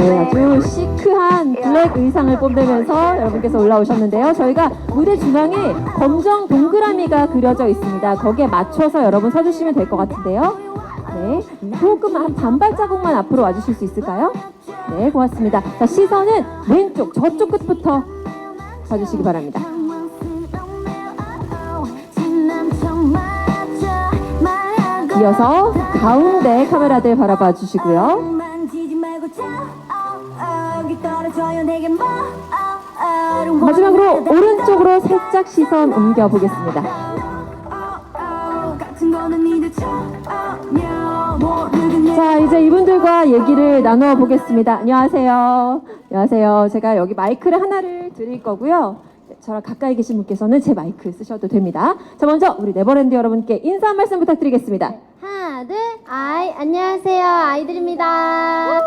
네, 아주 시크한 블랙 의상을 뽐내면서 여러분께서 올라오셨는데요. 저희가 무대 중앙에 검정 동그라미가 그려져 있습니다. 거기에 맞춰서 여러분 서주시면 될 것 같은데요. 네, 조금 한 반발자국만 앞으로 와주실 수 있을까요? 네, 고맙습니다. 자, 시선은 왼쪽, 저쪽 끝부터 봐주시기 바랍니다. 이어서 가운데 카메라들 바라봐 주시고요. 마지막으로 오른쪽으로 살짝 시선 옮겨 보겠습니다. 자, 이제 이분들과 얘기를 나누어 보겠습니다. 안녕하세요. 안녕하세요. 제가 여기 마이크를 하나를 드릴 거고요. 네, 저랑 가까이 계신 분께서는 제 마이크 쓰셔도 됩니다. 자, 먼저 우리 네버랜드 여러분께 인사 한 말씀 부탁드리겠습니다. 하나, 둘, 아이, 안녕하세요. 아이들입니다.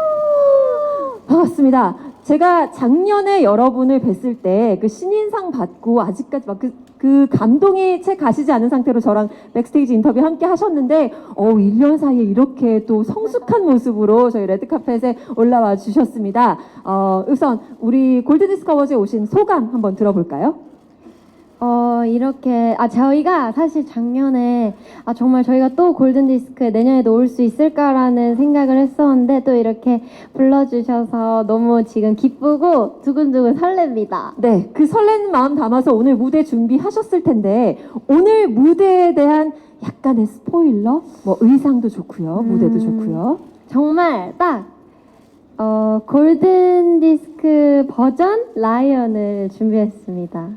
반갑습니다. 제가 작년에 여러분을 뵀을 때 그 신인상 받고 아직까지 막 그 그 감동이 채 가시지 않은 상태로 저랑 백스테이지 인터뷰 함께 하셨는데 어 1년 사이에 이렇게 또 성숙한 모습으로 저희 레드카펫에 올라와 주셨습니다. 어 우선 우리 골드디스크 어워즈에 오신 소감 한번 들어볼까요? 어, 이렇게, 아, 저희가 사실 작년에, 아, 정말 저희가 또 골든디스크에 내년에도 올 수 있을까라는 생각을 했었는데, 또 이렇게 불러주셔서 너무 지금 기쁘고 두근두근 설렙니다. 네, 그 설레는 마음 담아서 오늘 무대 준비하셨을 텐데 오늘 무대에 대한 약간의 스포일러, 뭐 의상도 좋고요, 무대도 음. 좋고요. 정말 딱, 어, 골든디스크 버전 라이언을 준비했습니다.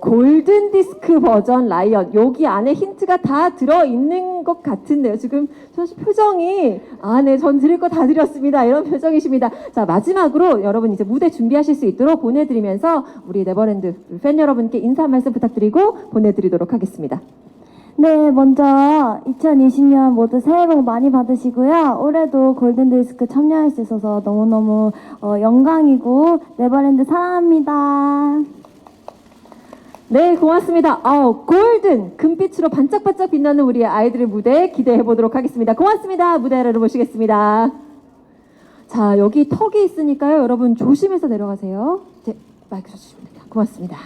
골든 디스크 버전 라이언 여기 안에 힌트가 다 들어 있는 것 같은데요. 지금 사실 표정이 아, 네, 전 드릴 거 다 드렸습니다. 이런 표정이십니다. 자, 마지막으로 여러분 이제 무대 준비하실 수 있도록 보내드리면서 우리 네버랜드 팬 여러분께 인사 한 말씀 부탁드리고 보내드리도록 하겠습니다. 네, 먼저 2020년 모두 새해 복 많이 받으시고요. 올해도 골든디스크 참여할 수 있어서 너무너무 어, 영광이고 네버랜드 사랑합니다. 네, 고맙습니다. 아, 골든 금빛으로 반짝반짝 빛나는 우리 아이들의 무대 기대해 보도록 하겠습니다. 고맙습니다. 무대 아래로 모시겠습니다. 자, 여기 턱이 있으니까요. 여러분 조심해서 내려가세요. 네, 마이크 주시면 됩니다. 고맙습니다.